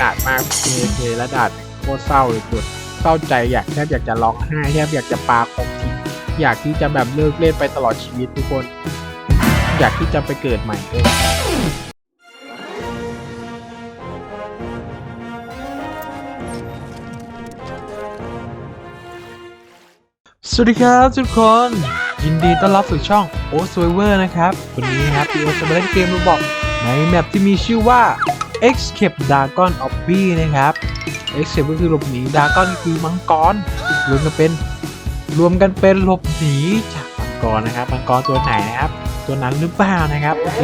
ด่านมากเคเคและด่านโคตรเศร้าเลยคุณเศร้าใจอยากแทบอยากจะร้องไห้แทบอยากจะปาคอมทิ้งอยากที่จะแบบเลิกเล่นไปตลอดชีวิตทุกคน อยากที่จะไปเกิดใหม่เลยสวัสดีครับทุกคน ยินดีต้อนรับสู่ช่อง o s w i v e r นะครับ วันนี้นะครับพี่โอจะมาเล่นเกมรูบอกในแมปที่มีชื่อว่า Escape Dragon of B นะครับ Escape ก็คือหลบหนี Dragon ก็คือมังกรรวมกันเป็นรวมกันเป็นหลบหนีจากมังกรนะครับมังกรตัวไหนนะครับ ตัวนั้นหรือเปล่านะครับโอเค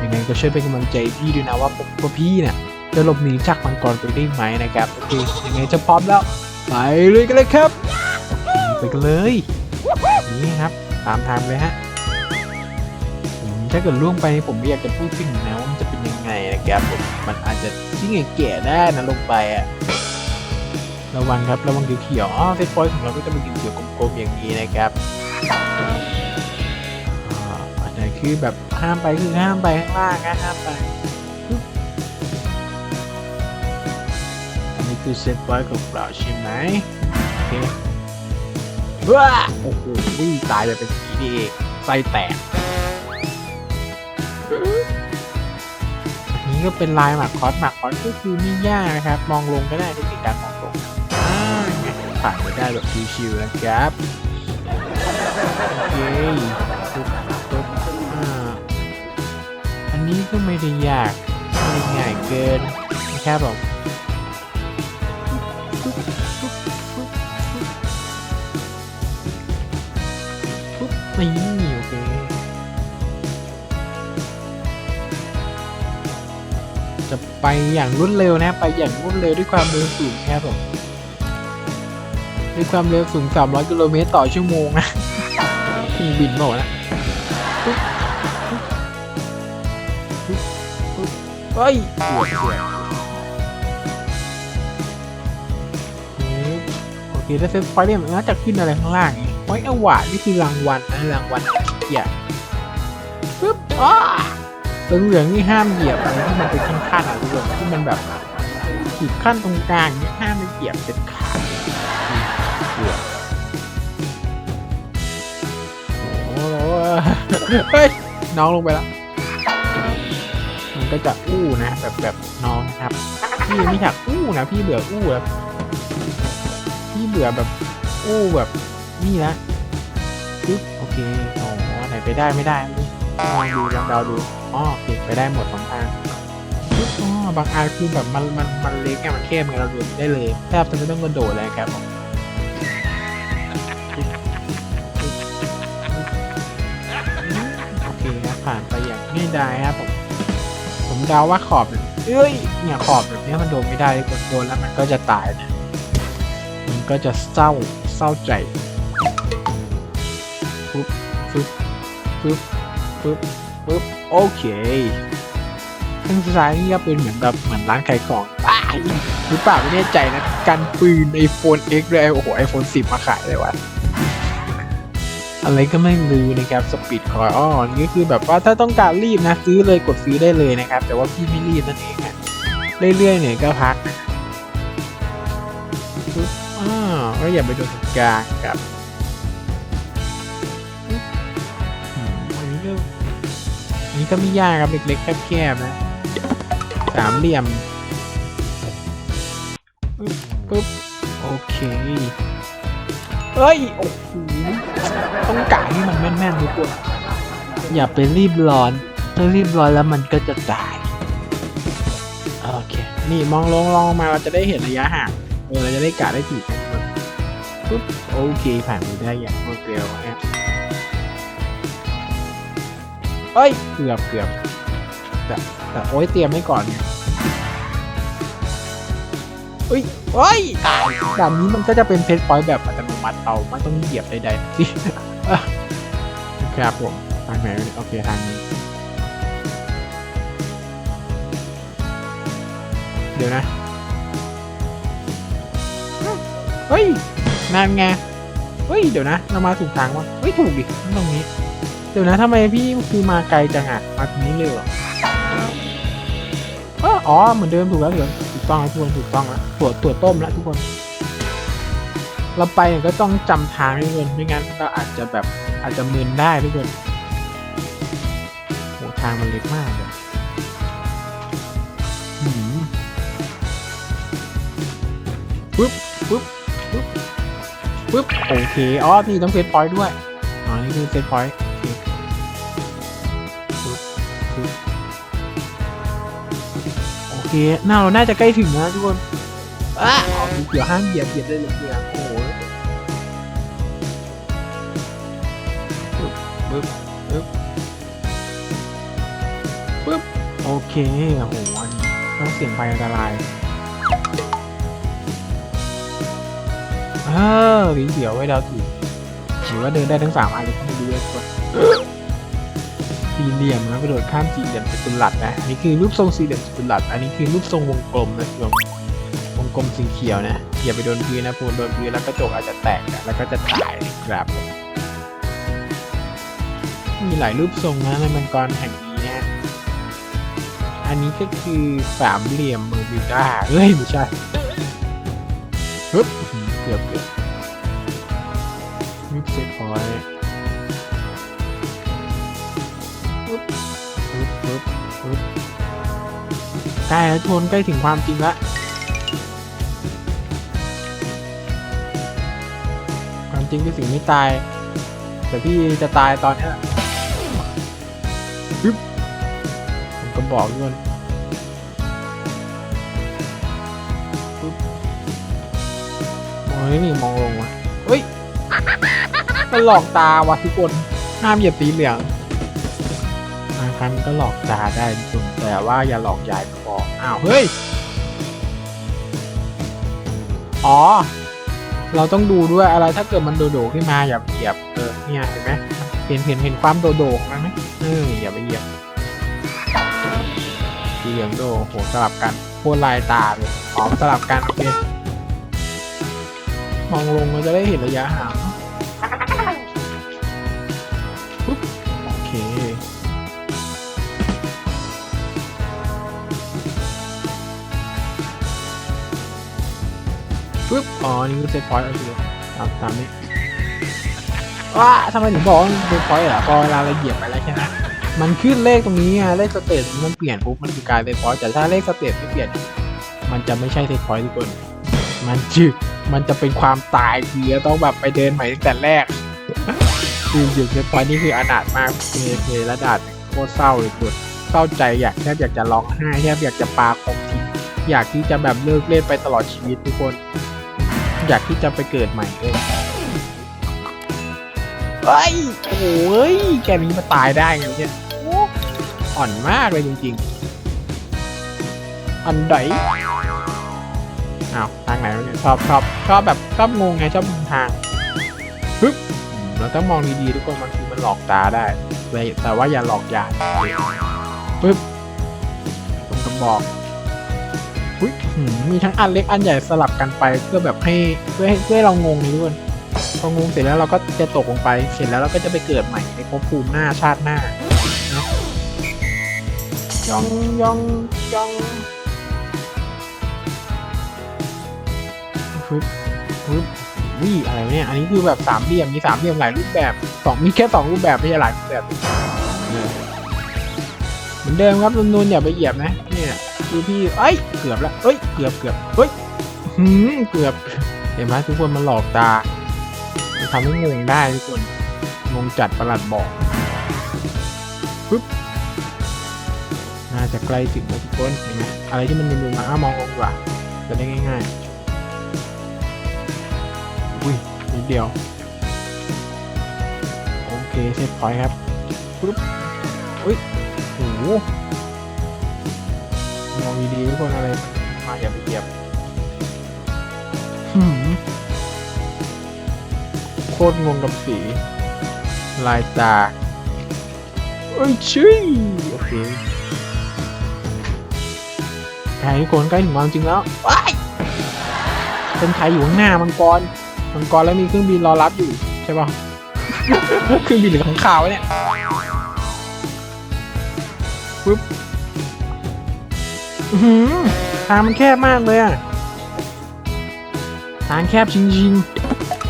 ยังไงก็ช่วยเป็นกำลังใจพี่ด้วยนะว่าพว่าพี่เนี่ยจะหลบหนีจากมังกรไปได้ไหมนะครับโอเคยังไงจะพร้อมแล้ว ไปเลยกันเลยครับ ไปกันเลยนี่ครับตามทางเลยฮะถ้าเกิดล่วงไปผมอยากจะพูดถึงนะ จะเป็นยังไงนะครับผมมันอาจจะทิ้งแก่ๆได้นะลงไปอะระวังครับระวังเขียวๆอ๋อเซตพอยต์ของเราก็จะเป็นเขียวๆกลมๆอย่างนี้นะครับอ่าอันไหนคือแบบห้ามไปคือห้ามไปข้างล่างนะห้ามไปอันนี้คือเซตพอยต์ของเราใช่ไหมโอเคว้าโอ้โหวิ่งตายไปเป็นสีนี่เองไส้แตก ก็เป็นลายหมากคอสหมากคอสก็คือไม่ยากนะครับ มองลงก็ได้เทคนิคการมองลงผ่านไปได้แบบชิวๆนะครับโอเคปุ๊บปุ๊บอ่าอันนี้ก็ไม่ได้ยากไม่ได้ง่ายเกินนะครับผมปุ๊บนี่ ไปอย่างรวดเร็วนะ ไปอย่างรวดเร็วด้วยความเร็วสูงครับผมด้วยความเร็วสูง 300 กิโลเมตรต่อชั่วโมงนะพี่บินบอกนะเฮ้ยเกือบเกือบโอเคถ้าเซฟไฟเนี่ยมันน่าจะขึ้นอะไรข้างล่างนี่ไว้อวาดนี่คือรางวัลนะรางวัลเกียรติปึ๊บอ้า เหลืองๆนี่ห้ามเหยียบอะไรที่มันเป็นขั้นๆอะทุกคนที่มันแบบขีดขั้นตรงกลางนี่ห้ามไปเหยียบเด็ดขาดเกือโอ้โหเฮ้ยน้องลงไปแล้วมันก็จะอู้นะแบบแบบน้องนะครับพี่ไม่อยากอู้นะพี่เบื่ออู้แล้วพี่เบื่อแบบอู้แบบนี่นะปึ๊บโอเคอ๋อไหนไปได้ไม่ได้ ลองดูลองเดาดูอ๋อโอเคไปได้หมดสองทางบอ๋อบางอันคือแบบมันมันมันเล็กไงมันแคบไงเราดินได้เลยแทบจะไม่ต้องกระโดดเลยครับผมโอเคครับผ่านไปอย่างง่ายดายครับผมผมเดาว่าขอบเนี่ยเอ้ยเนี่ยขอบแบบนี้มันโดนไม่ได้กดโดนแล้วมันก็จะตายนะมันก็จะเศร้าเศร้าใจปึ๊บปึ๊บปึ๊บ ปึ๊บปึ๊บโอเคข้างซ้ายนี่ก็เป็นเหมือนแบบเหมือนร้านขายของอ้าหรือเปล่าไม่แน่ใจนะกันปืน iPhone X ด้วยโอ้โห iPhone 10มาขายเลยวะอะไรก็ไม่รู้นะครับสปีดคอยอ๋อนี่คือแบบว่าถ้าต้องการรีบนะซื้อเลยกดซื้อได้เลยนะครับ แต่ว่าพี่ไม่รีบนั่นเองนะเรื่อยๆเนี่ยก็พักนะอ่าก็อย่าไปโดนกลางครับ ก็ไม่ยากครับเล็กๆแคบๆนะสามเหลี่ยมปึ๊บปึ๊บโอเคเอ้ยโอ้โหต้องกะให้มันแม่นๆทุกคนอย่าไปรีบร้อน ถ้ารีบร้อนแล้วมันก็จะตายโอเค นี่มองลงลองมาเราจะได้เห็นระยะห่างเออเราจะได้กะได้ถูกปุ๊บโอเคผ่านไปได้อย่างรวดเร็วฮะ เอ้ย เกือบเกือบแต่แต่โอ้ยเตรียมไว้ก่อนเนี่ยเอ้ยเอ้ยตายด่านนี้มันก็จะเป็นเซตพอยต์แบบอัตโนมัติเราไม่ต้องเหยียบใดๆที่ครับผมทางไหนโอเคทางนี้ เดี๋ยวนะ เฮ้ยนั่นไงเฮ้ย เดี๋ยวนะ เรามาถูกทางวะเฮ้ย ถูกดิตรงนี้ เดี๋ยวนะทำไมพี่คือมาไกลจังอะมาตรงนี้เลยเหรองอ๋อเหมือนเดิมถูกแล้วเหรอถูกต้องแล้วทุกคนถูกต้องแล้วถั่วถั่วต้มแล้วทุกคน เราไปก็ต้องจำทางให้ทุกคนไม่งั้นก็อาจจะแบบอาจจะมึนได้ทุกคนโหทางมันเล็กมากเลยหืมปึ๊บปึ๊บปึ๊บปึ๊บโอเคอ๋อพี่ต้องเซตพอยต์ด้วยอ๋อนี่คือเซตพอยต์ เคน่าเราน่าจะใกล้ถึงแล้วทุกคนอะเอาเดี๋ยวห้ามเหยียบเหยียบได้เลยเดียวโอ้โหปึ๊บปึ๊บปึ๊บโอเคโอ้โหอันนี้ต้องเสี่ยงไปอันตรายเออสีเขียวไว้ดาวถูกหรือว่าเดินได้ทั้งสามอันเลยก็ไม่รู้เลยคน สี่เหลี่ยมนะกระโดดข้ามสี่เหลี่ยมจัตุรัสนะอันนี้คือรูปทรงสี่เหลี่ยมจัตุรัสอันนี้คือรูปทรงวงกลมนะทุกคนวงกลมสีเขียวนะอย่าไปโดนพื้นนะพูนโดนพื้นแล้วกระจกอาจจะแตกนะแล้วก็จะตายนะครับมีหลายรูปทรงนะในมังกรแห่งนี้นะอันนี้ก็คือสามเหลี่ยมเมอร์บิวด้าเอ้ยไม่ใช่ฮึบเกือบเกือบมิกเซตพอยต์ ใกล้แล้วทนใกล้ถึงความจริงละความจริงคือสิ่งไม่ตาย แต่พี่จะตายตอนนี้ยผมก็บอกด้วยปึ๊บมองนี่นี่มองลงวะเฮ้ยมันหลอกตาว่ะทุกคนห้ามเหยียบสีเหลืองางครั้งก็หลอกตาได้ทุกคนแต่ว่าอย่าหลอกยายก็พออ้าวเฮ้ย อ๋อ เราต้องดูด้วยอะไรถ้าเกิดมันโดโดขึ้นมาอย่าเหยียบเออเนี่ยเห็นไหมเห็นเห็นเห็นความโดโดของมันไหมเอออย่าไปเหยียบสีเหลืองโดโหสลับกันโคตรลายตาเลยอ๋อสลับกันโอเคมองลงเราจะได้เห็นระยะห่าง ปุ๊บ อ๋อ นี่คือเซตพอยต์โอเคตามตามนี้ว้าทำไมถึงบอกว่าเซตพอยต์อะพอเวลาเราเหยียบไปแล้วใช่ไหมมันขึ้นเลขตรงนี้ไงเลขสเตตมันเปลี่ยนปุ๊บมันคือกลายเป็นพอยต์แต่ถ้าเลขสเตตไม่เปลี่ยน มันจะไม่ใช่เซตพอยต์ทุกคนมันจืดมันจะเป็นความตายคือต้องแบบไปเดินใหม่ตั้งแต่แรกคือหยุดเซตพอยต์นี่คืออนาถมากเคเคและดาดโคตรเศร้าเลยสุดเศร้าใจอยากแทบอยากจะร้องไห้แทบอยากจะปาคมทิ้งอยากที่จะแบบเลิกเล่นไปตลอดชีวิตทุกคน อยากที่จะไปเกิดใหม่เลยเฮ้ยโอ้ยแกนี้มาตายได้ไงเนี่ยอ่อนมากเลยจริงๆ อันไดอ้าวทางไหนวะเนี่ยชอบชอบชอบแบบชอบงงไงชอบงงทางปึ๊บอืมเราต้องมองดีๆทุกคนมันคือมันหลอกตาได้แต่แต่ว่าอย่าหลอกยายปึ๊บตรงกระบอก อุ้ยมีทั้งอันเล็กอันใหญ่สลับกันไปเพื่อแบบให้เพื่อให้เพื่อให้เรางงนี่ทุกคนพองงเสร็จแล้วเราก็จะตกลงไป เสร็จแล้วเราก็จะไปเกิดใหม่ในภพภูมิหน้าชาติหน้ายองยองยองฟึบฟึบวิอะไรเนี่ย อันนี้คือแบบสามเหลี่ยม มีสามเหลี่ยมหลายรูปแบบสองมีแค่สองรูปแบบไม่ใช่หลายรูปแบบเออเหมือนเดิมครับนุ่นๆอย่าไปเหยียบนะ เนี่ย คือพี่เอ้ยเกือบแล้วเอ้ยเกือบเกือบเฮ้ยหืมเกือบเห็นไหมทุกคนมันหลอกตาทำให้งงได้ทุกคนงงจัดประหลัดบอกน่าจะใกล้ถึงแล้วทุกคนเห็นไหมอะไรที่มันนูนๆมาอ้ามองลงดีกว่าจะได้ง่ายๆอุ้ยนิดเดียวโอเคเซตพอยต์ครับปุ๊บอุ้ยโอ้โห ดีๆทุกคนอะไรมาอย่าไปเหยียบหืมโคตรงงกับสี ลายตาเอ้ยชี้โอเคใครทุกคนใกล้ถึงความจริงแล้วว้ายเป็นใครอยู่ข้างหน้ามังกร มังกรแล้วมีเครื่องบินรอรับอยู่ใช่ป่ะเครื่องบินหรือข้างข่าวเนี่ยปึ๊บอื้อ หือทางมันแคบมากเลยอะทางแคบจริง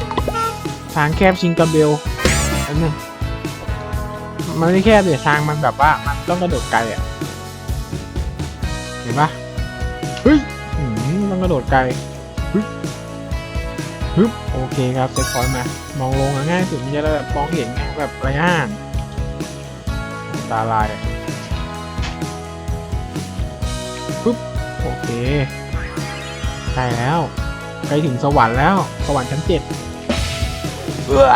ๆทางแคบชิงกระเบลอันนึงมันไม่แคบเลยทางมันแบบว่ามันต้องกระโดดไกลอะเห็นปะเฮ้ยมต้องกระโดดไกลฮึบฮึบโอเคครับเซ็ตพอยต์มามองลงง่ายสุดมันจะได้แบบมองเห็นไงแบบระยะห่างตาลาย โอเคใกล้แล้วใกล้ถึงสวรรค์แล้ว สวรรค์ชั้นเจ็ดเออ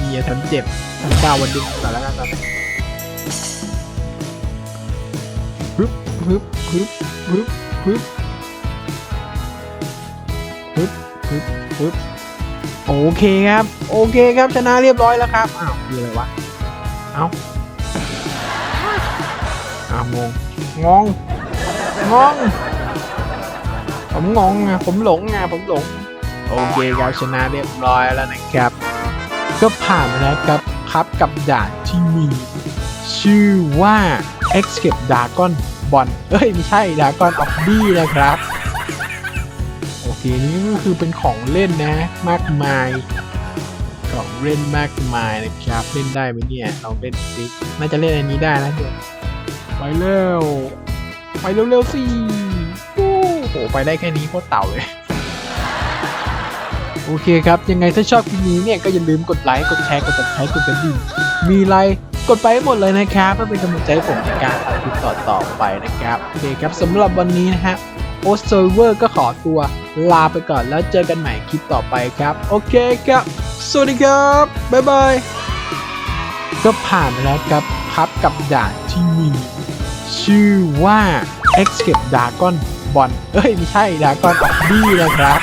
มียชั้นเจ็ดชั้นเก้าวันดึงแต่แล้วกันตอนนี้ปึ๊บปึ๊บปึ๊บปึ๊บปึ๊บปึ๊บปึ๊บปึ๊บโอเคครับ โอเคครับชนะเรียบร้อยแล้วครับ อ้าวคืออะไรวะ เอ้าอ้าวงงงง งง ผมงงไงผมหลงไงผมหลง โอเคครับชนะเรียบร้อยแล้วนะครับ ก็ผ่านแล้วครับครับกับด่านที่มี ชื่อว่า Escape Dragon Ball เอ้ย ไม่ใช่ Dragon of B นะครับ โอเค นี่ก็คือเป็นของเล่นนะ มากมาย ของเล่นมากมายนะครับ เล่นได้ไหมเนี่ยลองเล่นสิน่าจะเล่นอันนี้ได้นะเดี๋ยวไปเร็ว ไปเร็วๆสิโอ้โห ไปได้แค่นี้โคตรเต่าเลย โอเคครับ ยังไงถ้าชอบคลิปนี้เนี่ย ก็อย่าลืมกดไลค์ กดแชร์ กด subscribe กดกระดิ่งมีไลค์กดไปให้หมดเลยนะครับเพื่อเป็นกำลังใจให้ผมในการทำคลิปต่อๆไปนะครับ โอเคครับสำหรับวันนี้นะฮะโอสเซอร์เวอร์ก็ขอตัวลาไปก่อนแล้วเจอกันใหม่คลิปต่อไปครับ โอเคครับ สวัสดีครับ บ๊ายบาย ก็ผ่านไปแล้วครับครับกับด่านที่มี ชื่อว่า Escape Dragon บอลเอ้ย ไม่ใช่ดาคอนบี้นะครับ